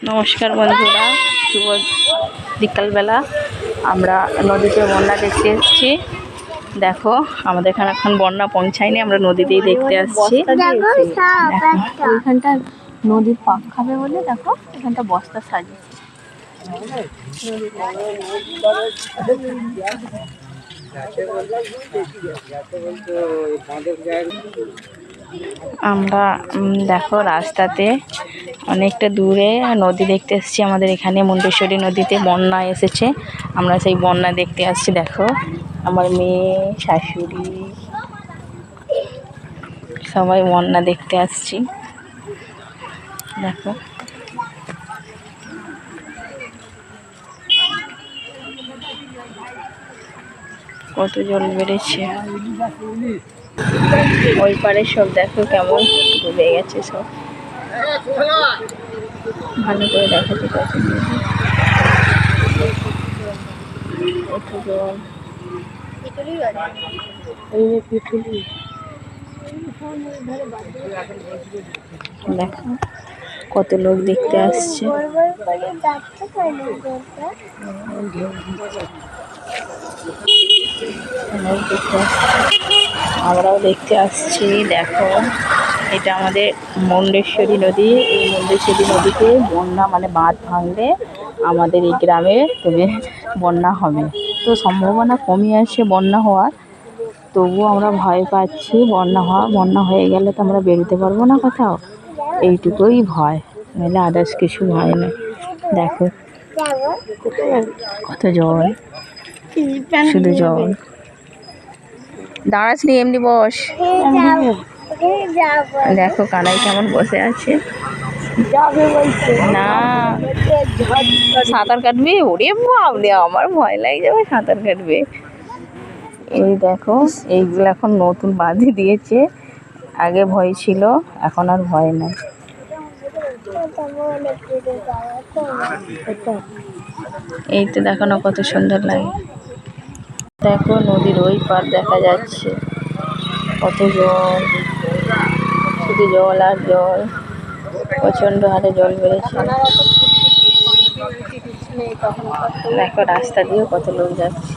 নমস্কার বন্ধুরা শুভ বিকালবেলা। আমরা নদীতে বন্যা দেখতে এসেছি। দেখো আমাদের এখানে এখন বন্যা পৌঁছায়নি আমরা নদীতেই দেখতে আসছি। নদীর পাক খাবে বলে দেখো এখানটা বস্তা সাজিয়েছে। আমরা উম, দেখো রাস্তাতে অনেকটা দূরে নদী দেখতে এসেছি আমাদের এখানে, মুন্ডেশ্বরী নদীতে বন্যা এসেছে। আমরা সেই বন্যা দেখতে আসছি, দেখো। আমার মেয়ে, শাশুড়ি, সবাই বন্যা দেখতে আসছি। দেখো। কত জল বেড়েছে। ওই পারে সব দেখো কেমন ডুবে গেছে সব। ভালো করে দেখা যেত কত জল এই যে পিঠুলি দেখো, কত দেখতে লোক দেখতে আসছে। আমরাও দেখতে আসছি, দেখো। এটা আমাদের মুন্ডেশ্বরী নদী। এই মুন্ডেশ্বরী নদীতে বন্যা মানে বাঁধ ভাঙলে আমাদের এই গ্রামে তবে বন্যা হবে। তো সম্ভাবনা কমই আছে বন্যা হওয়ার। তবুও আমরা ভয় পাচ্ছি বন্যা হওয়া। বন্যা হয়ে গেলে তো আমরা বেরোতে পারব না কোথাও। এইটুকুই ভয়। নাহলে আদার্স কিছু ভয় না দেখো। কত জল। শুধু জল। দাঁড়াস নি, এমনি বস। দেখো কানাই কেমন বসে আছে। না। সাঁতার কাটবি? ওরে বাবরে আমার ভয় লাগে যাবে সাঁতার কাটবে। এই দেখো, এইগুলো এখন নতুন বাঁধি দিয়েছে। আগে ভয় ছিল, এখন আর ভয় নাই। এই তো দেখো না কত সুন্দর লাগে। দেখো নদীর ওই পার দেখা যাচ্ছে। কত জল। শুধু জল আর জল। প্রচণ্ড হারে জল বেড়েছে। দেখো, রাস্তা দিয়েও কত লোক যাচ্ছে।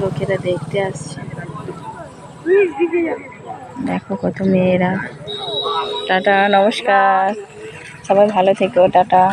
লোকেরা দেখতে আসছে। দেখো কত মেয়েরা। টাটা, নমস্কার। সবাই ভালো থেকো, টাটা।